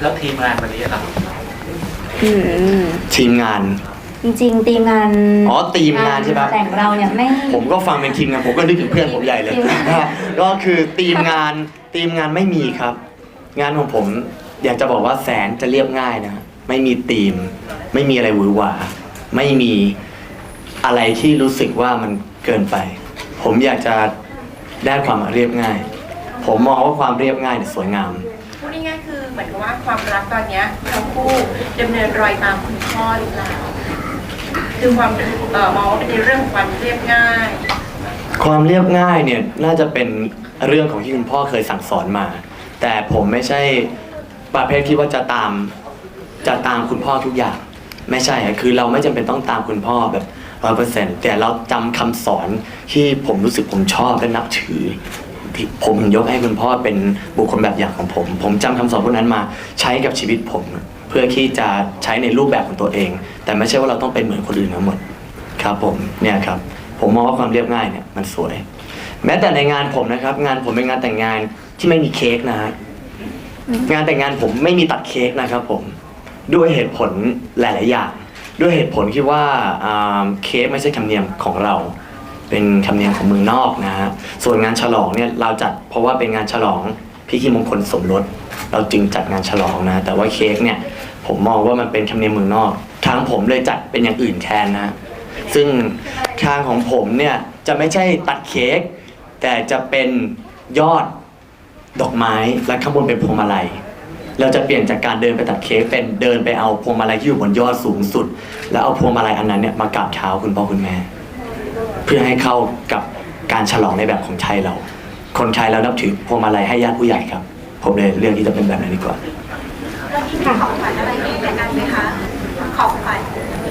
แล้วทีมงานวันนี้ครับอืมทีมงาน จริงๆทีมงานอ๋อทีมงานใช่ปะ แต่งเราเนี่ยไม่ ผมก็ฟังเป็นทีมงานผมก็นึกถึงเพื่อนผมใหญ่เลยทีมงานก็คือทีมงานทีมงานไม่มีครับ งานของผมอยากจะบอกว่าแสนจะเรียบง่ายนะไม่มีทีม ไม่มีอะไรหวือหวา ไม่มีอะไรที่รู้สึกว่ามันเกินไป ผมอยากจะได้ความเรียบง่าย ผมมองว่าความเรียบง่ายเนี่ยสวยงาม พูดง่ายๆคือ เหมือนกับว่าความรักตอนเนี้ยทั้งคู่ดำเนินรอยตามคุณพ่อหรือเปล่าคือความเอ่อมองว่าเป็นในเรื่องของความเรียบง่าย ความเรียบง่ายเนี่ยน่าจะเป็นเรื่องของที่คุณพ่อเคยสั่งสอนมา แต่ผมไม่ใช่ประเภทที่ว่าจะตามจะตามคุณพ่อทุกอย่าง ไม่ใช่คือเราไม่จำเป็นต้องตามคุณพ่อแบบร้อยเปอร์เซ็นต์แต่เราจำคำสอนที่ผมรู้สึกผมชอบและนับถือ ผมยกให้คุณพ่อเป็นบุคคลแบบอย่างของผม ผมจำคำสอนพวกนั้นมาใช้กับชีวิตผม เพื่อที่จะใช้ในรูปแบบของตัวเอง แต่ไม่ใช่ว่าเราต้องเป็นเหมือนคนอื่นทั้งหมดครับผมเนี่ยครับผมมองว่าความเรียบง่ายเนี่ยมันสวย แม้แต่ในงานผมนะครับ งานผมเป็นงานแต่งงานที่ไม่มีเค้กนะฮะงานแต่งงานผมไม่มีตัดเค้กนะครับผมด้วยเหตุผลหลาย ๆ อย่าง ด้วยเหตุผลที่ว่าอ่าเค้กไม่ใช่ธรรมเนียมของเรา เป็นธรรมเนียมของเมืองนอกนะฮะส่วนงานฉลองเนี่ยเราจัดเพราะว่าเป็นงานฉลองพิธีมงคลสมรสเราจึงจัดงานฉลองนะ แต่ว่าเค้กเนี่ยผมมองว่ามันเป็นธรรมเนียมเมืองนอก ทางผมเลยจัดเป็นอย่างอื่นแทนนะ ซึ่งทางของผมเนี่ยจะไม่ใช่ตัดเค้กแต่จะเป็นยอดดอกไม้และข้างบนเป็นพวงมาลัย เราจะเปลี่ยนจากการเดินไปตัดเค้กเป็นเดินไปเอาพวงมาลัยที่อยู่บนยอดสูงสุด แล้วเอาพวงมาลัยอันนั้นเนี่ยมากราบเท้าคุณพ่อคุณแม่ เพื่อให้เข้ากับการฉลองในแบบของไทยเรา คนไทยเรานับถือพวงมาลัยให้ญาติผู้ใหญ่ครับ ผมเลยเรื่องที่จะเป็นแบบนั้นดีกว่า แล้วมีของขวัญอะไรให้กันไหมคะ ของขวัญ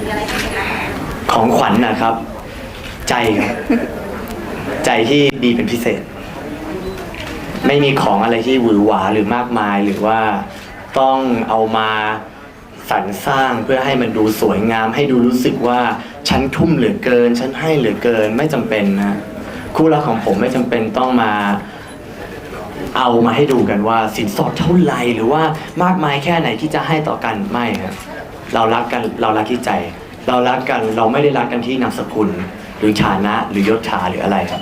มีอะไรให้กันของขวัญนะครับ ใจครับ ใจที่ดีเป็นพิเศษ ไม่มีของอะไรที่หวือหวาหรือมากมายหรือว่าต้องเอามาสรรสร้างเพื่อให้มันดูสวยงาม ให้ดูรู้สึกว่า ฉันทุ่มเหลือเกิน ฉันให้เหลือเกินไม่จำเป็นนะ คู่รักของผมไม่จำเป็นต้องมาเอามาให้ดูกันว่าสินสอดเท่าไหร่หรือว่ามากมายแค่ไหนที่จะให้ต่อกันไม่ครับเรารักกันเรารักที่ใจ เรารักกันเราไม่ได้รักกันที่นามสกุล หรือฐานะหรือยศถาหรืออะไรครับ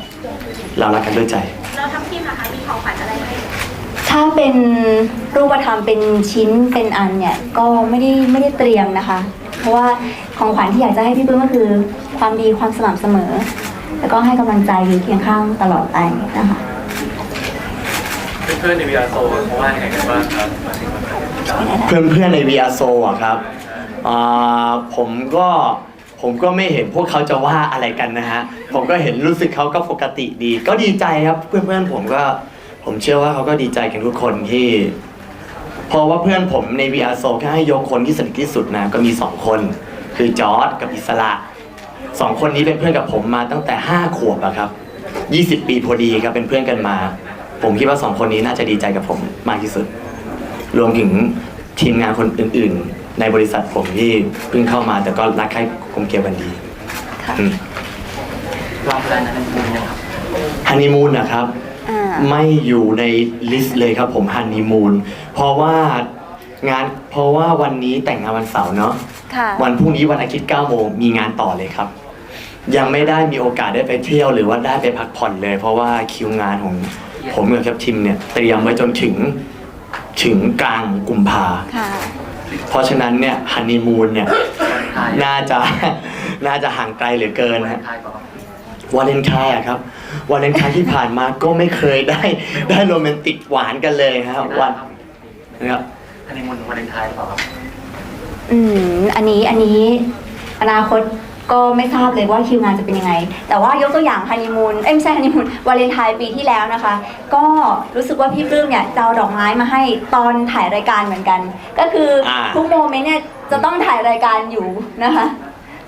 เรารักกันด้วยใจเราทั้งทีมนะคะมีของขวัญอะไรให้ถ้าเป็นรูปธรรมเป็นชิ้นเป็นอันเนี่ยก็ไม่ได้ไม่ได้เตรียมนะคะ เพราะว่าของขวัญที่อยากจะให้พี่ปื้มก็คือ ความดีความสม่ำเสมอ แล้วก็ให้กำลังใจอยู่เคียงข้างตลอดไปนะคะเพื่อนๆในวีอาร์โซเขาว่ายังไงกันบ้างครับเพื่อนเพื่อนๆใน VR s o อะครับอ่าผมก็ผมก็ไม่เห็นพวกเขาจะว่าอะไรกันนะฮะ ผมก็เห็นรู้สึกเขาก็ปกติดี ก็ดีใจครับเพื่อนเพื่อนๆผมก็ ผมเชื่อว่าเขาก็ดีใจกันทุกคนที่ เพราะว่าเพื่อนผมใน VR s o แค่ให้ยกคนที่สนิทที่สุดนะก็มีสองคน คือจอร์ดกับอิสระสองคนนี้เป็นเพื่อนกับผมมาตั้งแต่ห้าขวบอะครับยี่สิบปีพอดีครับเป็นเพื่อนกันมา ผมคิดว่าสองคนนี้น่าจะดีใจกับผมมากที่สุด รวมถึงทีมงานคนอื่น ๆ ในบริษัทผมที่เพิ่งเข้ามาแต่ก็รักใคร่กลมเกลียวกันดี ค่ะอืมวางแผนอะไรมูลยังครับฮันนีมูนนะครับอ่า ไม่อยู่ในลิสต์เลยครับผมฮันนีมูนเพราะว่างานเพราะว่าวันนี้แต่งงานวันเสาร์เนาะค่ะ วันพรุ่งนี้วันอาทิตย์9โมงมีงานต่อเลยครับ ยังไม่ได้มีโอกาสได้ไปเที่ยวหรือว่าได้ไปพักผ่อนเลย เพราะว่าคิวงานของผมกับครับทีมเนี่ยเตรียมไว้จนถึงถึงกลางกุมภาค่ะ เพราะฉะนั้นเนี่ยฮันนีมูนเนี่ยไทยน่าจะน่าจะห่างไกลเหลือเกินวันฮะไทยก่อน วาเลนไทน์อะครับวาเลนไทน์ที่ผ่านมาก็ไม่เคยได้ได้โรแมนติกหวานกันเลยฮะวันนะครับฮันนีมูนวันไทยหรือเปล่าครับอืมอันนี้อันนี้อนาคตก็ไม่ทราบเลยว่าคิวงานจะเป็นยังไง แต่ว่ายกตัวอย่างฮันนีมูนเอ้ยไม่ใช่ฮันนีมูนวาเลนไทน์ปีที่แล้วนะคะ ก็รู้สึกว่าพี่ปลื้มเนี่ยจะเอาดอกไม้มาให้ตอนถ่ายรายการเหมือนกัน ก็คืออา ทุกโมเมนต์เนี่ยจะต้องถ่ายรายการอยู่นะคะ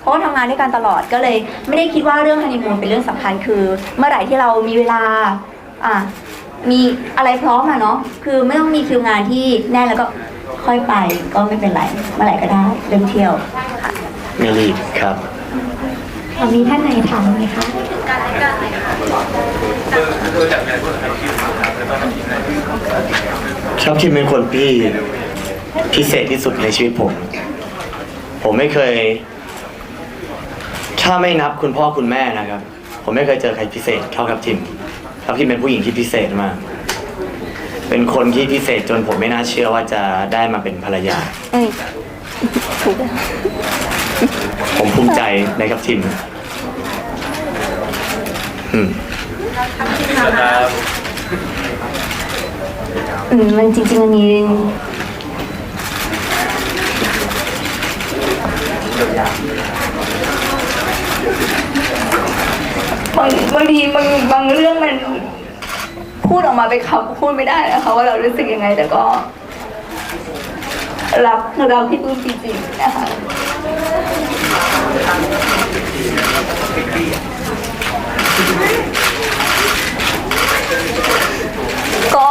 เพราะว่าทำงานด้วยกันตลอดก็เลย ไม่ได้คิดว่าเรื่องฮันนีมูนเป็นเรื่องสำคัญคือ เมื่อไหร่ที่เรามีเวลาอะมีอะไรพร้อมอะเนาะคือไม่ต้องมีคิวงานที่แน่นแล้วก็ค่อยไปก็ไม่เป็นไรเมื่อไหร่ก็ได้เรื่องเที่ยวค่ะไม่รีบครับมีท่านไหนถามไหมคะการรายการอะไรคะเพื่อจากงานเพื่อทำทีมครับแล้วก็ทำทีมงานชอบทีมเป็นคนพี่พิเศษที่สุดในชีวิตผม ผมไม่เคย ถ้าไม่นับคุณพ่อคุณแม่นะครับ ผมไม่เคยเจอใครพิเศษเท่ากับทิมครับทิมเป็นผู้หญิงที่พิเศษมาก เป็นคนที่พิเศษจนผมไม่น่าเชื่อว่าจะได้มาเป็นภรรยา เอ้ยถูกแล้วผมภูมิใจในกับทิมอืมนะครับอืมมันจริงๆมันมี บางบางทีบางบางเรื่องมันพูดออกมาเป็นคำพูดไม่ได้นะคะว่าเรารู้สึกยังไง แต่ก็รักเราพี่ปื้มจริงๆนะคะก็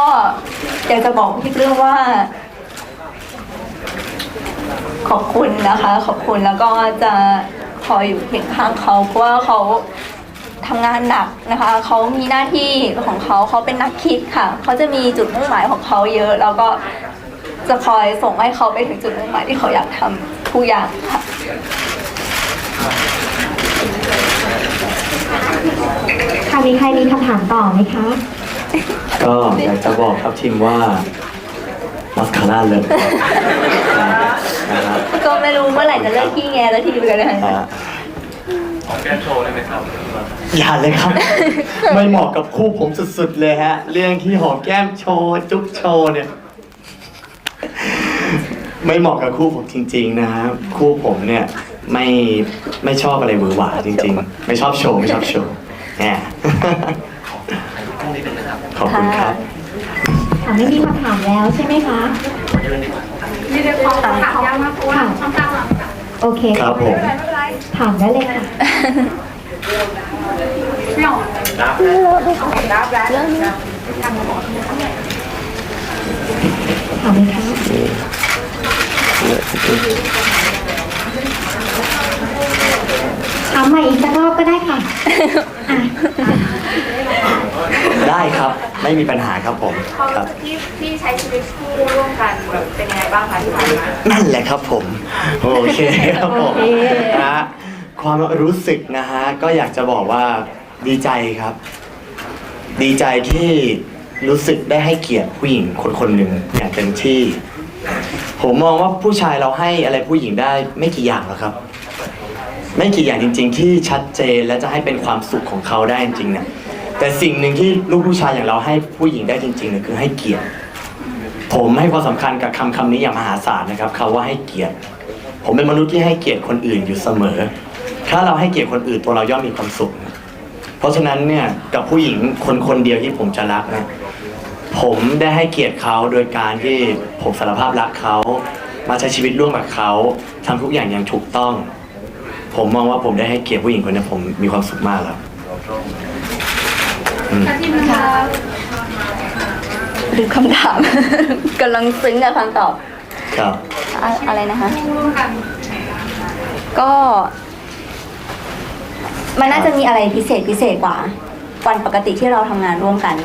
อยากจะบอกพี่ปลื้มว่า ขอบคุณนะคะ ขอบคุณแล้วก็จะคอยอยู่เคียงข้างเขาเพราะว่าเขา ทำงานหนักนะคะเขามีหน้าที่ของเขาเขาเป็นนักคิดค่ะเขาจะมีจุดมุ่งหมายของเขาเยอะ แล้วก็จะคอยส่งให้เขาไปถึงจุดมุ่งหมายที่เขาอยากทำทุกอย่างค่ะค่ะมีใครมีคำถามต่อไหมคะ ก็อยากจะบอกครับทิมว่ามัสคาร่าเลิฟนะครับก็ไม่รู้เมื่อไหร่จะเลิกขี้แงแล้วทีเดียวเลยอ่าขอแก้โชว์ได้ไหมครับ อย่าเลยครับ ไม่เหมาะกับคู่ผมสุดๆเลยฮะ เรื่องที่หอมแก้มโชว์ จุ๊บโชว์เนี่ย ไม่เหมาะกับคู่ผมจริง ๆ นะครับคู่ผมเนี่ย ไม่ไม่ชอบอะไรหวือหวาจริง ๆ ไม่ชอบโชว์ไม่ชอบโชว์แหมพรุ่งนี้เป็นนะครับขอบคุณครับ ค่ะไม่มีคำถามแล้วใช่ไหมคะยืนดีกว่าไม่ได้ขอถามยากมากเพราะว่าช่องเก้าโอเค ครับผม ถามได้เลยค่ะ รับถามเลยค่ะถามใหม่อีกสักรอบก็ได้ค่ะได้ครับ ไม่มีปัญหาครับผมครับที่ที่ใช้ชีวิตคู่ร่วมกันเป็นยังไงบ้างคะที่ผ่านมา นั่นแหละครับผม โอเคครับผมนะ ความรู้สึกนะฮะก็อยากจะบอกว่าดีใจครับ ดีใจที่รู้สึกได้ให้เกียรติผู้หญิงคนคนหนึ่งอย่างเต็มที่ ผมมองว่าผู้ชายเราให้อะไรผู้หญิงได้ไม่กี่อย่างหรอกครับ ไม่กี่อย่างจริง ๆ ที่ชัดเจนและจะให้เป็นความสุขของเขาได้จริงๆเนี่ยแต่สิ่งหนึ่งที่ลูกผู้ชายอย่างเราให้ผู้หญิงได้จริงๆเนี่ยคือให้เกียรติผมให้ความสำคัญกับคำคำนี้อย่างมหาศาลนะครับคำว่าให้เกียรติ ผมเป็นมนุษย์ที่ให้เกียรติคนอื่นอยู่เสมอ ถ้าเราให้เกียรติคนอื่นตัวเราย่อมมีความสุข เพราะฉะนั้นเนี่ยกับผู้หญิงคนคนเดียวที่ผมจะรักนะผมได้ให้เกียรติเขาโดยการที่ผมสารภาพรักเขามาใช้ชีวิตร่วมกับเขาทำทุกอย่างอย่างถูกต้อง ผมมองว่าผมได้ให้เกียรติผู้หญิงคนนี้ผมมีความสุขมากแล้วอืมลืมคำถาม กำลังซึ้งกับคำตอบครับ อะอะไรนะคะก็ มันน่าจะมีอะไรพิเศษพิเศษกว่าวันปกติที่เราทำงานร่วมกัน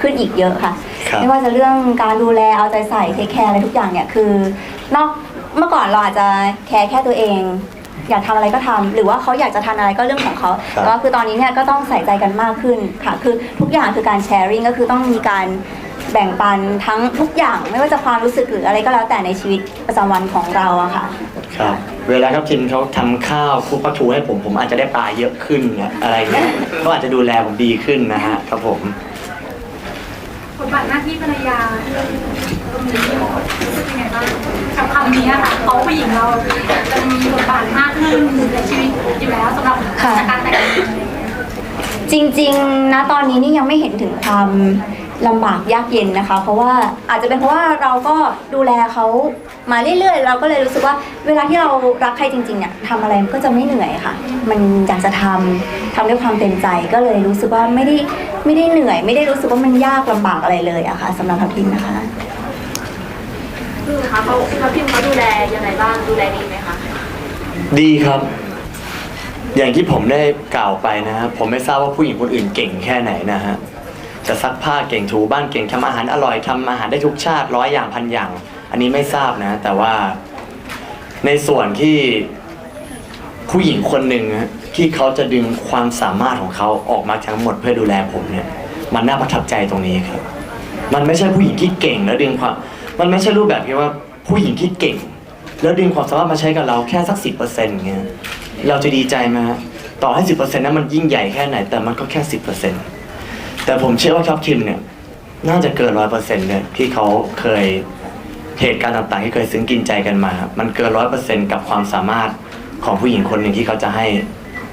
ขึ้นอีกเยอะค่ะ ครับ ไม่ว่าจะเรื่องการดูแลเอาใจใส่เทคแคร์อะไรทุกอย่างเนี่ยคือนอกเมื่อก่อนเราอาจจะแคร์แค่ตัวเอง อยากทำอะไรก็ทำหรือว่าเขาอยากจะทานอะไรก็เรื่องของเขาครับ แต่ว่าคือตอนนี้เนี่ยก็ต้องใส่ใจกันมากขึ้นค่ะ คือทุกอย่างคือการแชร์ริ่งก็คือต้องมีการ แบ่งปันทั้งทุกอย่างไม่ว่าจะความรู้สึกหรืออะไรก็แล้วแต่ในชีวิตประจำวันของเราอะค่ะ ครับ เวลาครับทิมเขาทำข้าวคลุกปลาทูให้ผมผมอาจจะได้ปลาเยอะขึ้นเนี่ยอะไรเงี้ยเขาอาจจะดูแลผมดีขึ้นนะฮะครับผมบทบาทหน้าที่ภรรยาตรงนี้รู้สึกยังไงบ้างกับคำนี้อะค่ะเขาผู้หญิงเราจะมีบทบาทมากขึ้นในชีวิตอยู่แล้วสำหรับค่ะจากการแต่งงานจริงๆนะตอนนี้นี่ยังไม่เห็นถึงความ ลำบากยากเย็นนะคะ เพราะว่าอาจจะเป็นเพราะว่าเราก็ดูแลเขามาเรื่อยๆ เราก็เลยรู้สึกว่า เวลาที่เรารักใครจริงๆเนี่ยทำอะไรมันก็จะไม่เหนื่อยค่ะ มันอยากจะทำทำด้วยความเต็มใจก็เลยรู้สึกว่าไม่ได้ไม่ได้เหนื่อย ไม่ได้รู้สึกว่ามันยากลำบากอะไรเลยอะค่ะสำหรับทัพทิมนะคะ คือคะเขาเขาพิมเขาดูแลยังไงบ้างดูแลดีไหมคะดีครับ อย่างที่ผมได้กล่าวไปนะฮะผมไม่ทราบว่าผู้หญิงคนอื่นเก่งแค่ไหนนะฮะ จะซักผ้าเก่งถูบ้านเก่งทำอาหารอร่อยทำอาหารได้ทุกชาติร้อยอย่างพันอย่าง อันนี้ไม่ทราบนะ แต่ว่าในส่วนที่ผู้หญิงคนหนึ่งที่เขาจะดึงความสามารถของเขาออกมาทั้งหมดเพื่อดูแลผมเนี่ย มันน่าประทับใจตรงนี้ครับ มันไม่ใช่ผู้หญิงที่เก่งแล้วดึงความ มันไม่ใช่รูปแบบที่ว่าผู้หญิงที่เก่ง แล้วดึงความสามารถมาใช้กับเราแค่สักสิบเปอร์เซ็นต์เงี้ยเราจะดีใจไหมต่อให้สิบเปอร์เซ็นต์นั้นมันยิ่งใหญ่แค่ไหนแต่มันก็แค่สิบเปอร์เซ็นต์ แต่ผมเชื่อว่าครับคิมเนี่ย น่าจะเกินร้อยเปอร์เซ็นต์เลยที่เขาเคยเหตุการณ์ต่างๆ ที่เคยซึ้งกินใจกันมา มันเกินร้อยเปอร์เซ็นต์กับความสามารถของผู้หญิงคนหนึ่งที่เขาจะให้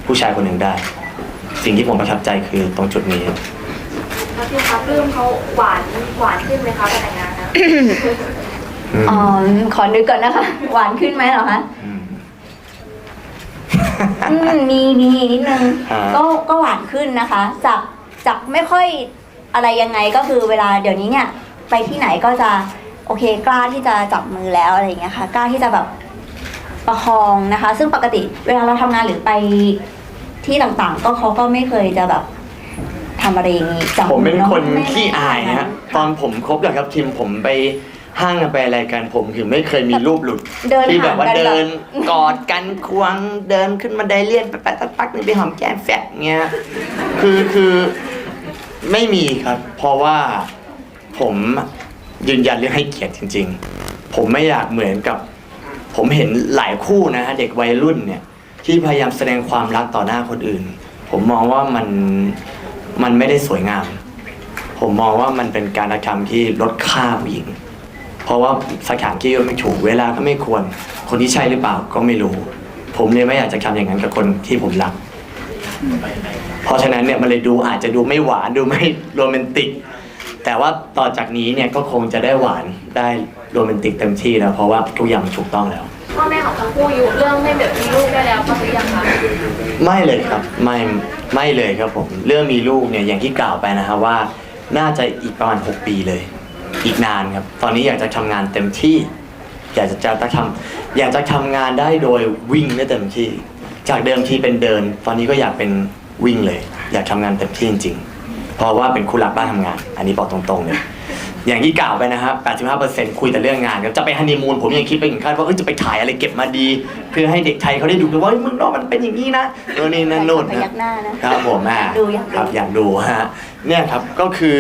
ผู้ชายคนหนึ่งได้ สิ่งที่ผมประทับใจคือตรงจุดนี้ แล้วพี่ครับเริ่มเขาหวานหวานขึ้นไหมคะพอแต่งงานนะอืมอ๋อขอนึกก่อนนะคะ หวานขึ้นไหมเหรอคะมอืมมีมีนิดนึงอ่าก็ก็หวานขึ้นนะคะ จาก จากไม่ค่อยอะไรยังไงก็คือเวลาเดี๋ยวนี้เนี่ย ไปที่ไหนก็จะโอเคกล้าที่จะจับมือแล้วอะไรอย่างเงี้ยค่ะ กล้าที่จะแบบประคองนะคะ ซึ่งปกติเวลาเราทำงานหรือไปที่ต่างๆ ก็เขาก็ไม่เคยจะแบบทำอะไรอย่างงี้จับผมเป็นคนไม่ขี้อายฮะตอนผมคบกับครับทีมผมไปห้างกันไปอะไรกันผมคือไม่เคยมีรูปหลุดเดินที่แบห่างบว่ากันแบเดิบนกอดกันควงเดินขึ้นมาไดเลี่ยนไปไปสักพักหนึงไปหอมแก้มแฟะเงี้ยคือคือ ไม่มีครับ เพราะว่าผมยืนยันเรื่องให้เกียรติจริง ๆ ผมไม่อยากเหมือนกับ ผมเห็นหลายคู่นะฮะเด็กวัยรุ่นเนี่ย ที่พยายามแสดงความรักต่อหน้าคนอื่น ผมมองว่ามันมันไม่ได้สวยงาม ผมมองว่ามันเป็นการกระทำที่ลดค่าผู้หญิง เพราะว่าสถานที่ก็ไม่ถูกเวลาก็ไม่ควร คนที่ใช่หรือเปล่าก็ไม่รู้ ผมเลยไม่อยากจะทำอย่างนั้นกับคนที่ผมรัก เพราะฉะนั้นเนี่ยมันเลยดูอาจจะดูไม่หวานดูไม่โรแมนติก แต่ว่าต่อจากนี้เนี่ยก็คงจะได้หวานได้โรแมนติกเต็มที่แล้วเพราะว่าทุกอย่างมันถูกต้องแล้ว พ่อแม่ของทั้งคู่อยู่เรื่องให้แบบมีลูกได้แล้วก็หรือยังคะไม่เลยครับไม่ไม่เลยครับผม เรื่องมีลูกเนี่ยอย่างที่กล่าวไปนะครับว่า น่าจะอีกประมาณ 6 ปีเลย อีกนานครับ ตอนนี้อยากจะทำงานเต็มที่ อยากจะจะทำอยากจะทำงานได้โดยวิ่งได้เต็มที่ จากเดิมทีเป็นเดิน ตอนนี้ก็อยากเป็น วิ่งเลย อยากทำงานเต็มที่จริงๆ เพราะว่าเป็นคู่รักบ้านทำงาน อันนี้บอกตรงๆเลย อย่างที่กล่าวไปนะครับ 85%คุยแต่เรื่องงานครับจะไปฮันนีมูนผมยังคิดไปถึงขั้นว่าเอ้ยจะไปถ่ายอะไรเก็บมาดี เพื่อให้เด็กไทยเขาได้ดูกันว่าเฮ้ยเมึงนอกมันเป็นอย่างนี้นะเออนี่นั่นนู่นพนะ ยักหน้านะ ครับผมอะดูอยากดู ครับอยากดูฮะเนี่ยครับก็คือ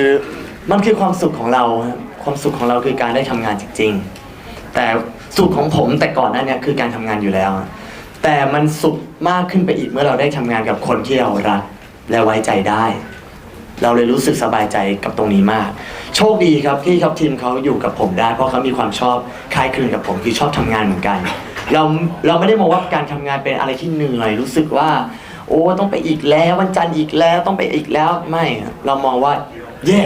มันคือความสุขของเราฮะความสุขของเราคือการได้ทำงานจริงๆ แต่สุขของผมแต่ก่อนหน้าเนี้คือการทำงานอยู่แล้ว แต่มันสุขมากขึ้นไปอีกเมื่อเราได้ทำงานกับคนที่เรารักและไว้ใจได้ เราเลยรู้สึกสบายใจกับตรงนี้มาก โชคดีครับที่ครับทีมเขาอยู่กับผมได้ เพราะเขามีความชอบคล้ายคลึงกับผมคือชอบทำงานเหมือนกัน เราเราไม่ได้มองว่าการทำงานเป็นอะไรที่เหนื่อย รู้สึกว่า โอ้ต้องไปอีกแล้ววันจันทร์อีกแล้วต้องไปอีกแล้วไม่ เรามองว่าเย่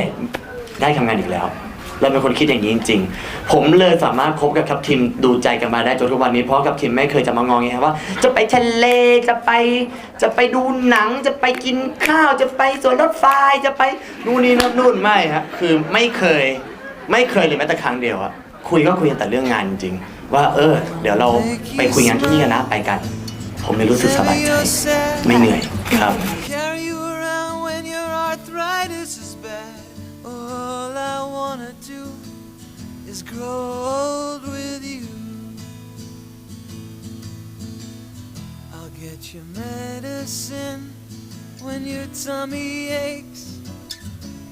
ได้ทำงานอีกแล้ว เราเป็นคนคิดอย่างนี้จริง ๆ ผมเลยสามารถคบกับทัพทีมดูใจกันมาได้จนทุกวันนี้เพราะกับทีมไม่เคยจะมางองไงครับว่า จะไปทะเลจะไปจะไปดูหนังจะไปกินข้าวจะไปสวนรถไฟจะไปนู่นนี่นั่นนู่นไม่ครับคือไม่เคยไม่เคยเลยแม้แต่ครั้งเดียวอะคุยก็คุยแต่เรื่องงานจริงๆว่าเออ เดี๋ยวเราไปคุยงานที่นี่กันนะไปกัน ผมเลยรู้สึกสบายใจไม่เหนื่อยครับ wanna do is grow old with you. I'll get you medicine when your tummy aches.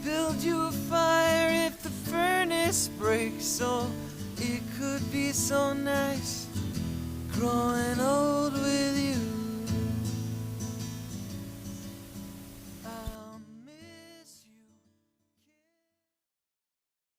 Build you a fire if the furnace breaks. Oh, it could be so nice growing old.